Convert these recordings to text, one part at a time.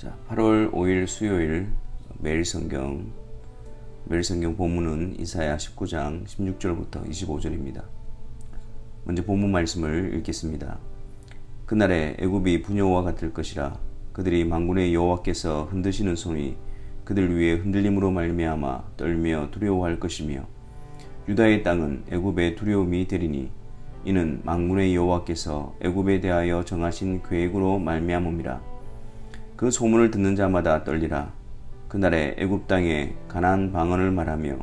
자, 8월 5일 수요일 매일 성경 매일 성경 본문은 이사야 19장 16절부터 25절입니다. 먼저 본문 말씀을 읽겠습니다. 그날에 애굽이 분여와 같을 것이라 그들이 만군의 여호와께서 흔드시는 손이 그들 위에 흔들림으로 말미암아 떨며 두려워할 것이며 유다의 땅은 애굽의 두려움이 되리니 이는 만군의 여호와께서 애굽에 대하여 정하신 계획으로 말미암음이라 그 소문을 듣는 자마다 떨리라. 그날에 애굽 땅에 가난 방언을 말하며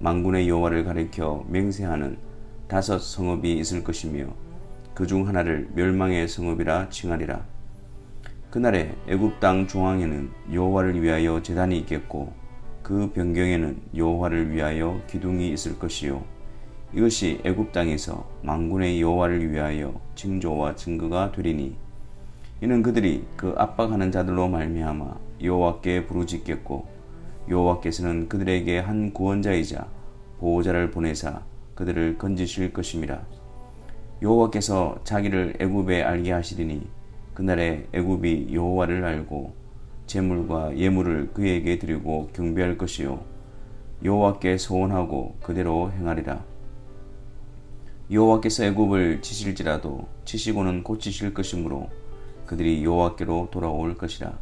만군의 여호와를 가리켜 맹세하는 다섯 성읍이 있을 것이며 그 중 하나를 멸망의 성읍이라 칭하리라. 그날에 애굽 땅 중앙에는 여호와를 위하여 제단이 있겠고 그 변경에는 여호와를 위하여 기둥이 있을 것이요. 이것이 애굽 땅에서 만군의 여호와를 위하여 징조와 증거가 되리니 이는 그들이 그 압박하는 자들로 말미암아 여호와께 부르짖겠고 여호와께서는 그들에게 한 구원자이자 보호자를 보내사 그들을 건지실 것임이라 여호와께서 자기를 애굽에 알게 하시리니 그날에 애굽이 여호와를 알고 재물과 예물을 그에게 드리고 경배할 것이요 여호와께 소원하고 그대로 행하리라. 여호와께서 애굽을 치실지라도 치시고는 고치실 것이므로 그들이 여호와께로 돌아올 것이라.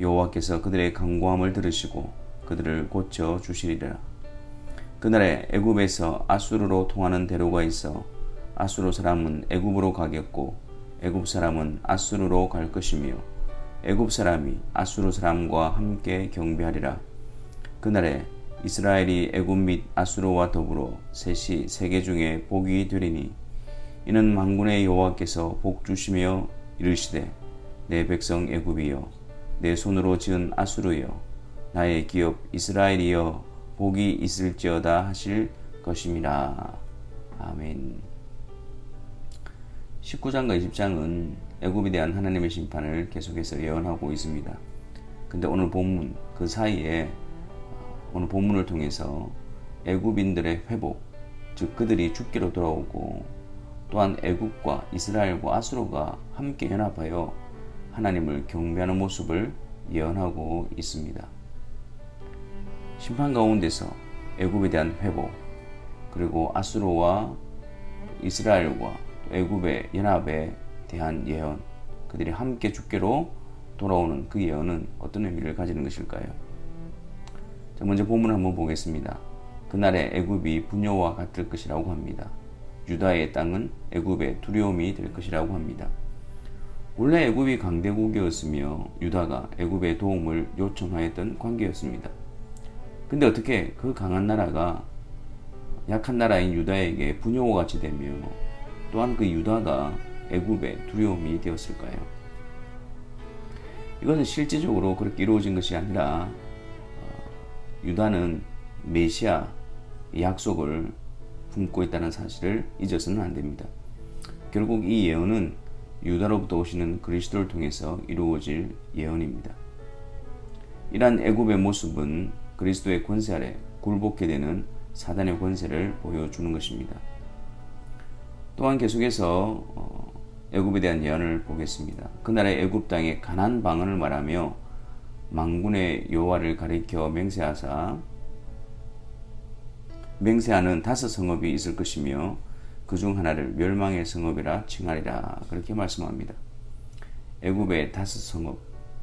여호와께서 그들의 강구함을 들으시고 그들을 고쳐 주시리라. 그날에 애굽에서 아수르로 통하는 대로가 있어 아수르 사람은 애굽으로 가겠고 애굽 사람은 아수르로 갈 것이며 애굽 사람이 아수르 사람과 함께 경배하리라. 그날에 이스라엘이 애굽 및 아수르와 더불어 셋이 세계 중에 복이 되리니 이는 만군의 여호와께서 복 주시며 이르시되 내 백성 애굽이여 내 손으로 지은 아수르여 나의 기업 이스라엘이여 복이 있을지어다 하실 것임이라 아멘 19장과 20장은 애굽에 대한 하나님의 심판을 계속해서 예언하고 있습니다. 근데 오늘 본문 그 사이에 오늘 본문을 통해서 애굽인들의 회복, 즉 그들이 죽기로 돌아오고 또한 애굽과 이스라엘과 아수르가 함께 연합하여 하나님을 경배하는 모습을 예언하고 있습니다. 심판 가운데서 애굽에 대한 회복, 그리고 아수르와 이스라엘과 애굽의 연합에 대한 예언, 그들이 함께 죽게로 돌아오는 그 예언은 어떤 의미를 가지는 것일까요? 자, 먼저 본문을 한번 보겠습니다. 그날에 애굽이 분여와 같을 것이라고 합니다. 유다의 땅은 애굽의 두려움이 될 것이라고 합니다. 원래 애굽이 강대국이었으며 유다가 애굽의 도움을 요청하였던 관계였습니다. 근데 어떻게 그 강한 나라가 약한 나라인 유다에게 분여와 같이 되며 또한 그 유다가 애굽의 두려움이 되었을까요? 이것은 실제적으로 그렇게 이루어진 것이 아니라 유다는 메시아 약속을 품고 있다는 사실을 잊어서는 안 됩니다. 결국 이 예언은 유다로부터 오시는 그리스도를 통해서 이루어질 예언입니다. 이러한 애굽의 모습은 그리스도의 권세 아래 굴복해 되는 사단의 권세를 보여주는 것입니다. 또한 계속해서 어, 애굽에 대한 예언을 보겠습니다. 그날의 애굽 땅에 가난 방언을 말하며 망군의 여호와를 가리켜 맹세하사 맹세하는 다섯 성읍이 있을 것이며 그 중 하나를 멸망의 성읍이라 칭하리라 그렇게 말씀합니다. 애굽의 다섯 성읍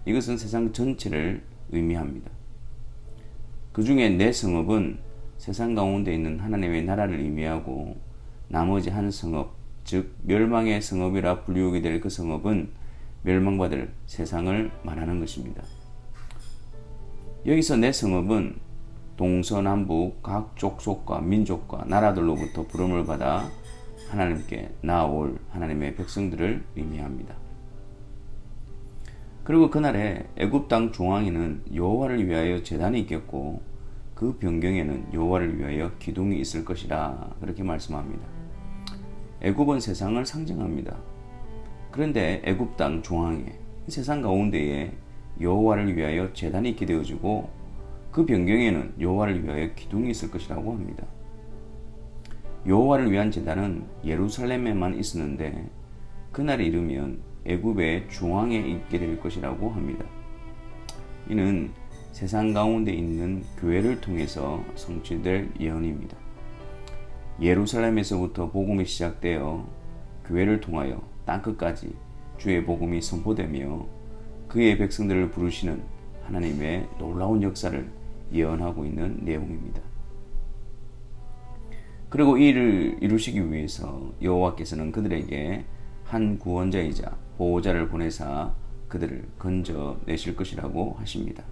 이것은 세상 전체를 의미합니다. 그 중에 네 성읍은 세상 가운데 있는 하나님의 나라를 의미하고 나머지 한 성읍 즉 멸망의 성읍이라 불리우게 될 그 성읍은 멸망받을 세상을 말하는 것입니다. 여기서 내 성읍은 동서남북 각 족속과 민족과 나라들로부터 부름을 받아 하나님께 나올 하나님의 백성들을 의미합니다. 그리고 그날에 애굽 땅 중앙에는 여호와를 위하여 제단이 있겠고 그 변경에는 여호와를 위하여 기둥이 있을 것이라 그렇게 말씀합니다. 애굽은 세상을 상징합니다. 그런데 애굽 땅 중앙에 세상 가운데에 여호와를 위하여 제단이 있게 되어지고 그 변경에는 여호와를 위하여 기둥이 있을 것이라고 합니다. 여호와를 위한 제단은 예루살렘에만 있었는데 그날이 이르면 애굽의 중앙에 있게 될 것이라고 합니다. 이는 세상 가운데 있는 교회를 통해서 성취될 예언입니다. 예루살렘에서부터 복음이 시작되어 교회를 통하여 땅끝까지 주의 복음이 선포되며 그의 백성들을 부르시는 하나님의 놀라운 역사를 예언하고 있는 내용입니다. 그리고 이 일을 이루시기 위해서 여호와께서는 그들에게 한 구원자이자 보호자를 보내사 그들을 건져 내실 것이라고 하십니다.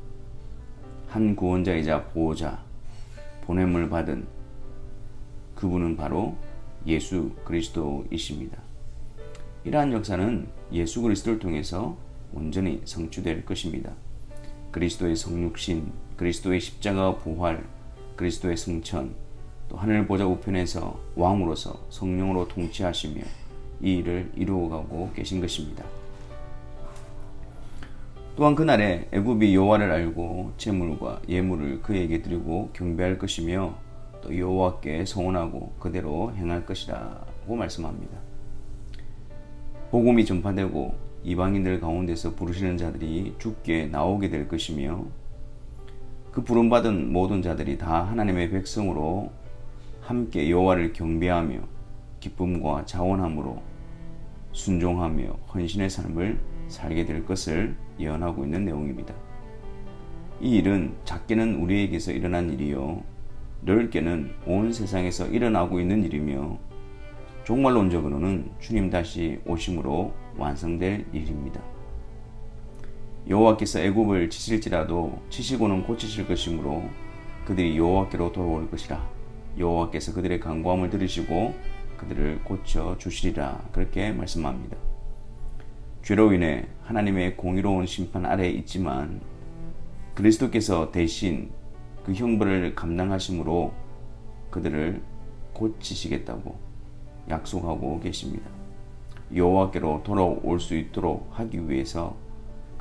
한 구원자이자 보호자, 보냄을 받은 그분은 바로 예수 그리스도이십니다. 이러한 역사는 예수 그리스도를 통해서 온전히 성취될 것입니다. 그리스도의 성육신, 그리스도의 십자가 부활, 그리스도의 승천, 또 하늘 보좌 우편에서 왕으로서 성령으로 통치하시며 이 일을 이루어가고 계신 것입니다. 또한 그날에 애굽이 여호와를 알고 제물과 예물을 그에게 드리고 경배할 것이며 또 여호와께 성원하고 그대로 행할 것이라고 말씀합니다. 복음이 전파되고 이방인들 가운데서 부르시는 자들이 죽게 나오게 될 것이며 그 부름받은 모든 자들이 다 하나님의 백성으로 함께 여호와를 경배하며 기쁨과 자원함으로 순종하며 헌신의 삶을 살게 될 것을 예언하고 있는 내용입니다. 이 일은 작게는 우리에게서 일어난 일이요 넓게는 온 세상에서 일어나고 있는 일이며 종말론적으로는 주님 다시 오심으로 완성될 일입니다. 여호와께서 애굽을 치실지라도 치시고는 고치실 것이므로 그들이 여호와께로 돌아올 것이라 여호와께서 그들의 간구함을 들으시고 그들을 고쳐 주시리라 그렇게 말씀합니다. 죄로 인해 하나님의 공의로운 심판 아래에 있지만 그리스도께서 대신 그 형벌을 감당하심으로 그들을 고치시겠다고 약속하고 계십니다. 여호와께로 돌아올 수 있도록 하기 위해서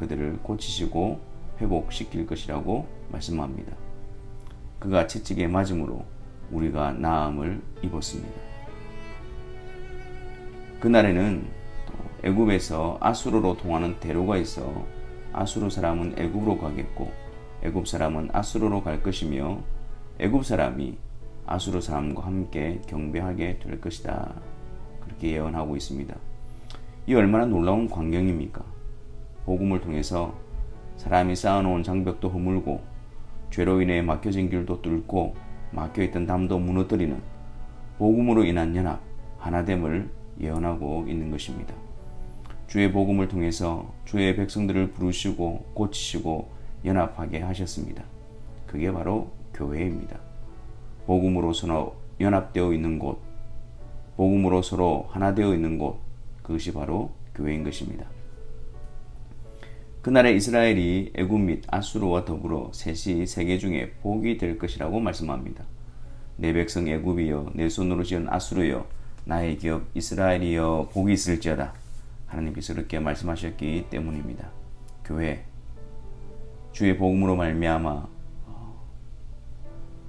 그들을 고치시고 회복시킬 것이라고 말씀합니다. 그가 채찍에 맞음으로 우리가 나음을 입었습니다. 그날에는 애굽에서 아수르로 통하는 대로가 있어 아수르 사람은 애굽으로 가겠고 애굽 사람은 아수르로 갈 것이며 애굽 사람이 아수르 사람과 함께 경배하게 될 것이다. 그렇게 예언하고 있습니다. 이 얼마나 놀라운 광경입니까? 복음을 통해서 사람이 쌓아놓은 장벽도 허물고 죄로 인해 막혀진 길도 뚫고 막혀있던 담도 무너뜨리는 복음으로 인한 연합, 하나됨을 예언하고 있는 것입니다. 주의 복음을 통해서 주의 백성들을 부르시고 고치시고 연합하게 하셨습니다. 그게 바로 교회입니다. 복음으로 서로 연합되어 있는 곳, 복음으로 서로 하나 되어 있는 곳, 그것이 바로 교회인 것입니다. 그날에 이스라엘이 애굽 및 아수르와 더불어 셋이 세계 중에 복이 될 것이라고 말씀합니다. 내 백성 애굽이여 내 손으로 지은 아수르여 나의 기업 이스라엘이여 복이 있을지어다. 하나님께서 그렇게 말씀하셨기 때문입니다. 교회 주의 복음으로 말미암아 어,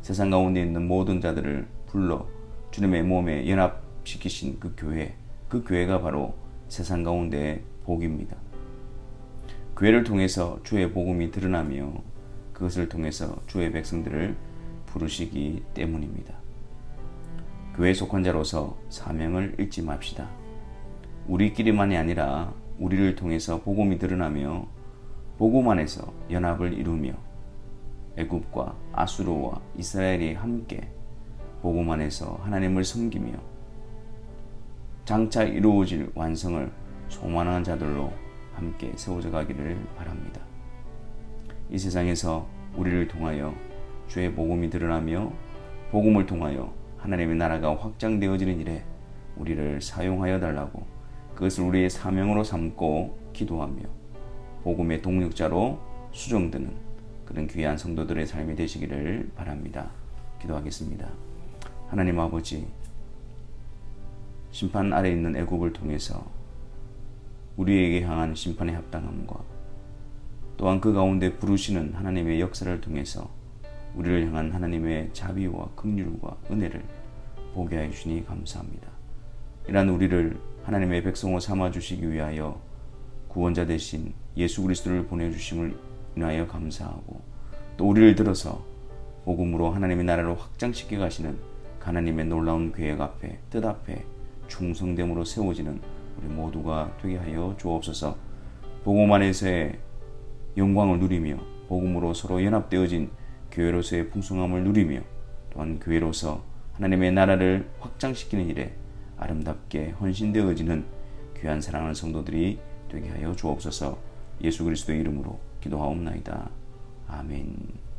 세상 가운데 있는 모든 자들을 불러 주님의 몸에 연합시키신 그 교회 그 교회가 바로 세상 가운데 복입니다. 교회를 통해서 주의 복음이 드러나며 그것을 통해서 주의 백성들을 부르시기 때문입니다. 교회 속한 자로서 사명을 잊지 맙시다. 우리끼리만이 아니라 우리를 통해서 복음이 드러나며 복음 안에서 연합을 이루며 애굽과 아수르와 이스라엘이 함께 복음 안에서 하나님을 섬기며 장차 이루어질 완성을 소망하는 자들로 함께 세워져 가기를 바랍니다. 이 세상에서 우리를 통하여 주의 복음이 드러나며 복음을 통하여 하나님의 나라가 확장되어지는 일에 우리를 사용하여 달라고 그것을 우리의 사명으로 삼고 기도하며 복음의 동력자로 수정되는 그런 귀한 성도들의 삶이 되시기를 바랍니다. 기도하겠습니다. 하나님 아버지 심판 아래 있는 애굽을 통해서 우리에게 향한 심판의 합당함과 또한 그 가운데 부르시는 하나님의 역사를 통해서 우리를 향한 하나님의 자비와 긍휼과 은혜를 보게 해 주시니 감사합니다. 이러한 우리를 하나님의 백성으로 삼아 주시기 위하여 구원자 대신 예수 그리스도를 보내 주심을 인하여 감사하고 또 우리를 들어서 복음으로 하나님의 나라를 확장시켜 가시는 하나님의 놀라운 계획 앞에 뜻 앞에 충성됨으로 세워지는 우리 모두가 되게 하여 주옵소서. 복음 안에서의 영광을 누리며 복음으로 서로 연합되어진 교회로서의 풍성함을 누리며 또한 교회로서 하나님의 나라를 확장시키는 일에 아름답게 헌신되어지는 귀한 사랑하는 성도들이 되게 하여 주옵소서. 예수 그리스도의 이름으로 기도하옵나이다. 아멘.